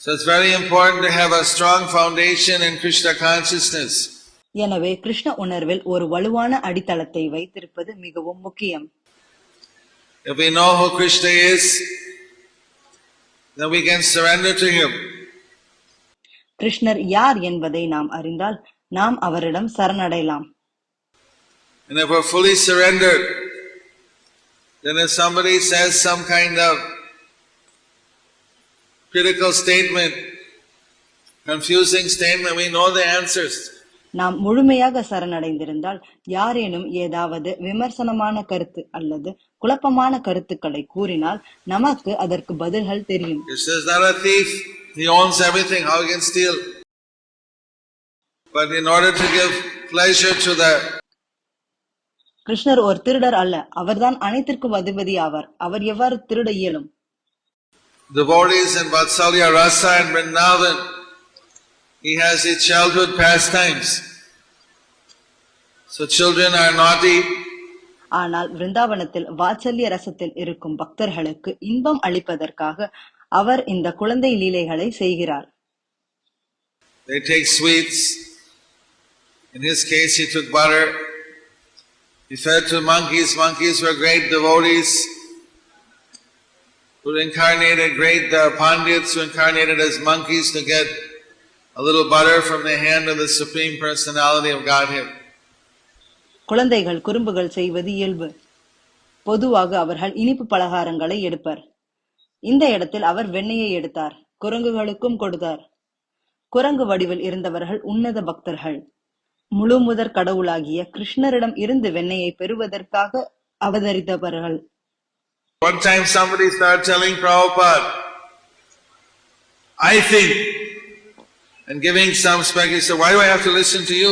So it's very important to have a strong foundation in Krishna consciousness. எனவே கிருஷ்ண உணர்வில் ஒரு வலுவான அடித்தளத்தை வைத்திருப்பது மிகவும் முக்கியம் If we know who Krishna is, then we can surrender to Him. கிருஷ்ணர் யார் என்பதை நாம் அறிந்தால் நாம் அவரிடம் சரணடையலாம் And if we're fully surrendered, then if somebody says some kind of critical statement, confusing statement, we know the answers. நாம் முழுமையாக சரணடைந்திருந்தால் யாரேனும் ஏதாவது விமர்சனமான கருத்து அல்லது குழப்பமான கருத்துக்களை கூறினால் நமக்கு அதற்கு பதில்கள் தெரியும் he owns everything, how he can steal? But in order to give pleasure to the கிருஷ்ணர் ஒரு திருடர் அல்ல அவர்தான் அனைத்திற்கும் அதிபதி ஆவார் அவர் எவ்வாறு திருட இயலும் devotees in Vatsalya Rasa and Vrindavan, he has his childhood pastimes. So children are naughty, ஆனால் விருந்தாவனத்தில் வாத்சல்ய ரசத்தில் இருக்கும் பக்தர்களுக்கு இன்பம் அளிப்பதற்காக அவர் இந்த குழந்தை லீலைகளை செய்கிறார் they take sweets. In his case, he took butter. He fed to monkeys. Monkeys were great devotees who incarnated, great uh, pandits who incarnated as monkeys to get a little butter from the hand of the Supreme Personality of Godhead. குழந்தைகள் குறும்புகள் செய்வது இயல்பு. பொதுவாக அவர்கள் இனிப்பு பலகாரங்களை எடுப்பர். இந்த இடத்தில் அவர் வெண்ணையை எடுத்தார் குரங்குகளுக்கும் கொடுத்தார். குரங்கு வடிவில் இருந்தவர்கள் உன்னத பக்தர்கள். முழு முதற் கடவுளாகிய கிருஷ்ணரிடம் இருந்து வெண்ணையை பெறுவதற்காக அவதரித்தவர்கள். One time somebody started telling Prabhupada, I think, and giving some spec, he said, why do I have to listen to you?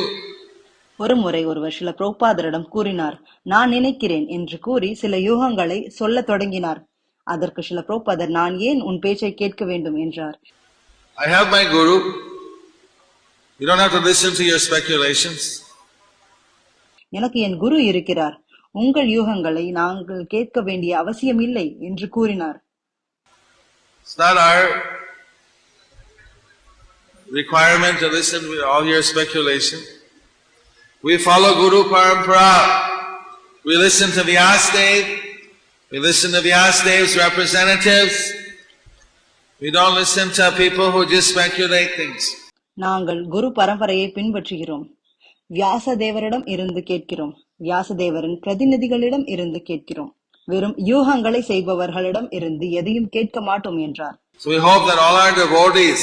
ஒரு முறை ஒருவர் சில பிரபுபாதரிடம் கூறினார் நான் நினைக்கிறேன் என்று கூறி சில யூகங்களை சொல்லத் தொடங்கினார் அதற்கு சில பிரபுபாதர் நான் ஏன் உன் பேச்சை கேட்க வேண்டும் என்றார் I have my guru. You don't have to listen to your speculations. எனக்கு என் குரு இருக்கிறார் உங்கள் யூகங்களை நாங்கள் கேட்க வேண்டிய அவசியம் இல்லை என்று கூறினார் It's not our requirement to listen to all your speculation. We follow Guru Parampara. We listen to Vyasadeva. We listen to Vyasadev's representatives. We don't listen to people who just speculate things. நாங்கள் குரு பரம்பரையை பின்பற்றுகிறோம் வியாசதேவரிடம் இருந்து கேட்கிறோம் வியாசதேவரின் பிரதிநிதிகளிடம் இருந்து கேட்கிறோம் வெறும் யூகங்களை செய்பவர்களிடம் இருந்து எதையும் கேட்க மாட்டோம் என்றார் So we hope that all our devotees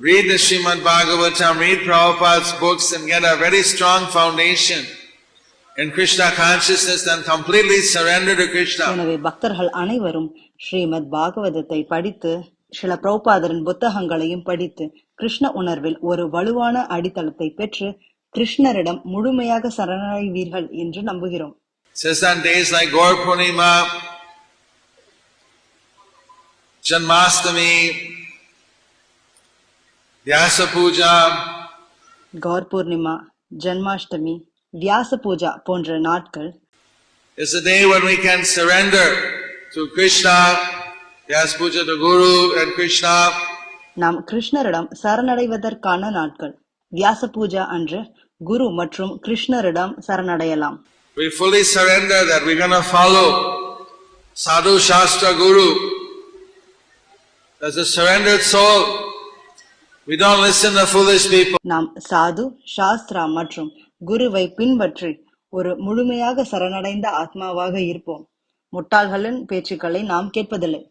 read the Srimad Bhagavatam, read Prabhupada's books and get a very strong foundation in Krishna consciousness and completely surrender to Krishna. எனவே பக்தர்கள் அனைவரும் ஸ்ரீமத் பாகவதத்தை படித்து சில பிரபுபாதரின் புத்தகங்களையும் படித்து கிருஷ்ண உணர்வில் ஒரு வலுவான அடித்தளத்தை பெற்று கிருஷ்ணரிடம் முழுமையாக சரணடைவீர்கள் என்று நம்புகிறோம் Says on days like Gaur Purnima, Janmastami, Vyasa Puja, Kaur Purnima Janmashtami Vyasa Pooja போன்ற நாட்கள் is the day when we can surrender to Krishna, Vyasa Puja to Guru and Krishna, நாம் கிருஷ்ணரிடம் சரணடைவதற்கான நாட்கள் வியாச பூஜா அன்று குரு மற்றும் கிருஷ்ணரிடம் சரணடையலாம் We fully surrender that we're going to follow Sadhu Shastra Guru. As a surrendered soul, we don't listen to foolish people. நாம் சாது சாஸ்திரா மற்றும் குருவை பின்பற்றி ஒரு முழுமையாக சரணடைந்த ஆத்மாவாக இருப்போம் முட்டாள்களின் பேச்சுக்களை நாம் கேட்பதில்லை